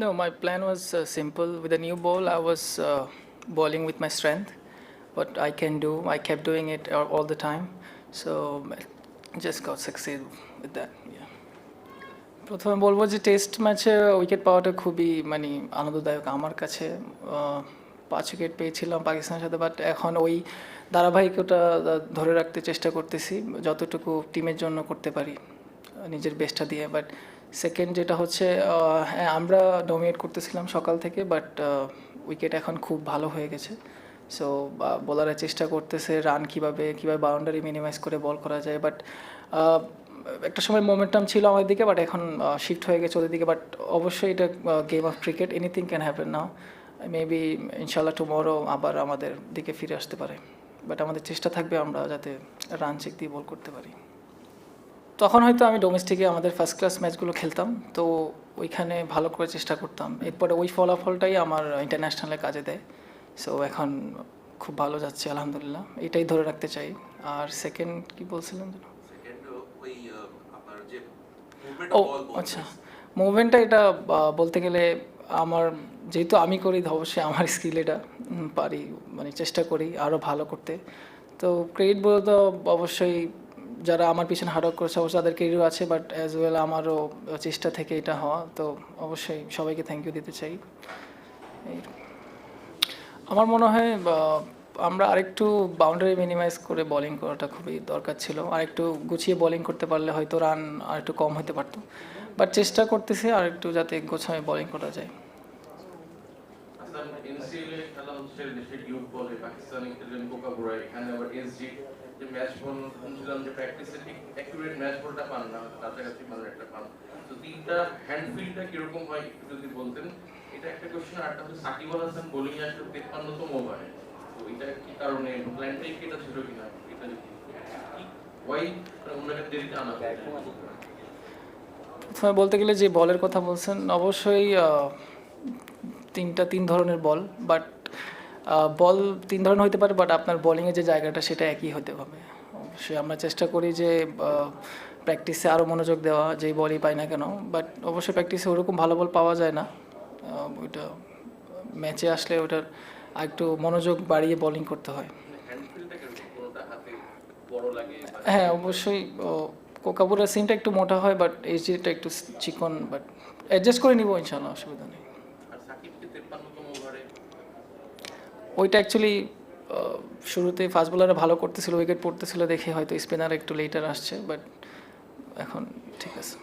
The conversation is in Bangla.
No, my plan was uh, simple. With the new ball, I was uh, bowling with my strength. What I can do, I kept doing it all, the time. So I just got succeed with that. Yeah. প্রথমে বলব যে টেস্ট ম্যাচে উইকেট পাওয়াটা খুবই মানে আনন্দদায়ক আমার কাছে পাঁচ উইকেট পেয়েছিলাম পাকিস্তানের সাথে বাট এখন ওই ধারাবাহিকতা ধরে রাখতে চেষ্টা করতেছি যতটুকু টিমের জন্য করতে পারি নিজের বেস্টটা দিয়ে বাট সেকেন্ড যেটা হচ্ছে আমরা ডমিনেট করতেছিলাম সকাল থেকে বাট উইকেট এখন খুব ভালো হয়ে গেছে। সো বোলাররা চেষ্টা করতেছে রান কীভাবে কীভাবে বাউন্ডারি মিনিমাইজ করে বল করা যায় বাট একটা সময় মোমেন্টাম ছিল আমাদের দিকে বাট এখন শিফট হয়ে গেছে ওদের দিকে বাট অবশ্যই এটা game of cricket anything can happen now maybe ইনশাল্লাহ টুমরো আবার আমাদের দিকে ফিরে আসতে পারে। বাট আমাদের চেষ্টা থাকবে আমরা যাতে রান চেক দিয়ে বল করতে পারি। তখন হয়তো আমি ডোমেস্টিকে আমাদের ফার্স্ট ক্লাস ম্যাচগুলো খেলতাম তো ওইখানে ভালো করে চেষ্টা করতাম। এরপরে ওই ফলাফলটাই আমার ইন্টারন্যাশনালে কাজে দেয়। সো এখন খুব ভালো যাচ্ছে আলহামদুলিল্লাহ। এটাই ধরে রাখতে চাই। আর সেকেন্ড কি বলছিলেন যেন? ও আচ্ছা। মুভমেন্টটা এটা বলতে গেলে আমার যেহেতু আমি করি অবশ্যই আমার স্কিল এটা পারি মানে চেষ্টা করি আরও ভালো করতে। তো ক্রেডিট বলতে তো অবশ্যই যারা আমার পিছনে হার্ডওয়ার্ক করেছে, অবশ্যই তাদের ক্রেডিটও আছে বাট অ্যাজ ওয়েল আমারও চেষ্টা থেকে এটা হওয়া, তো অবশ্যই সবাইকে থ্যাংক ইউ দিতে চাই। আমার মনে হয় আমরা আরেকটু বাউন্ডারি মিনিমাইজ করে বোলিং করাটা খুবই দরকার ছিল। আরেকটু গুছিয়ে বোলিং করতে পারলে হয়তো রান আরেকটু কম হতে পারতো। বাট চেষ্টা করতেছি আরেকটু যাতে গোছায় বোলিং করা যায়। এনসিএল এ খেলা হচ্ছে পাকিস্তানি এখানে আবার এসজি যে ম্যাচ বল শুনছিলাম যে প্র্যাকটিসে ঠিক অ্যাকুরেট ম্যাচ বলটা পান না, কাছাকাছি মানে একটা পান। তো তিনটা হ্যান্ড ফিলটা কীরকম হয় একটু যদি বলতেন? এটা একটা কোশ্চেন আর একটা হচ্ছে সাকিব আল হাসান বোলিং আসলে তেপ্পান্নতম ওভারে তো এটা কি কারণে প্ল্যানটাই কি এটা ছিল কিনা? এটা যদি ওয়াই ওনাকে দেরিতে আনা? প্রথমে বলতে গেলে যে বলের কথা বলছেন, অবশ্যই তিনটা তিন ধরনের বল বাট বল তিন ধরনের হতে পারে বাট আপনার বোলিংয়ের যে জায়গাটা সেটা একই হতে হবে। অবশ্যই আমরা চেষ্টা করি যে প্র্যাকটিসে আরও মনোযোগ দেওয়া, যেই বলই পাই না কেন বাট অবশ্যই প্র্যাকটিসে ওরকম ভালো বল পাওয়া যায় না। ওইটা ম্যাচে আসলে ওটার একটু মনোযোগ বাড়িয়ে বোলিং করতে হয়। হ্যাঁ অবশ্যই কোকাবুরের সিনটা একটু মোটা হয় বাট এইচডিটা একটু চিকন বাট অ্যাডজাস্ট করে নিব ইনশাল্লাহ অসুবিধা নেই আর সাকিবকে তেপ্পান্নতম ওভারে ওইটা অ্যাকচুয়ালি শুরুতে ফাস্ট বোলারে ভালো করতেছিল উইকেট পড়তেছিল দেখে হয়তো স্পিনার একটু লেটার আসছে বাট এখন ঠিক আছে।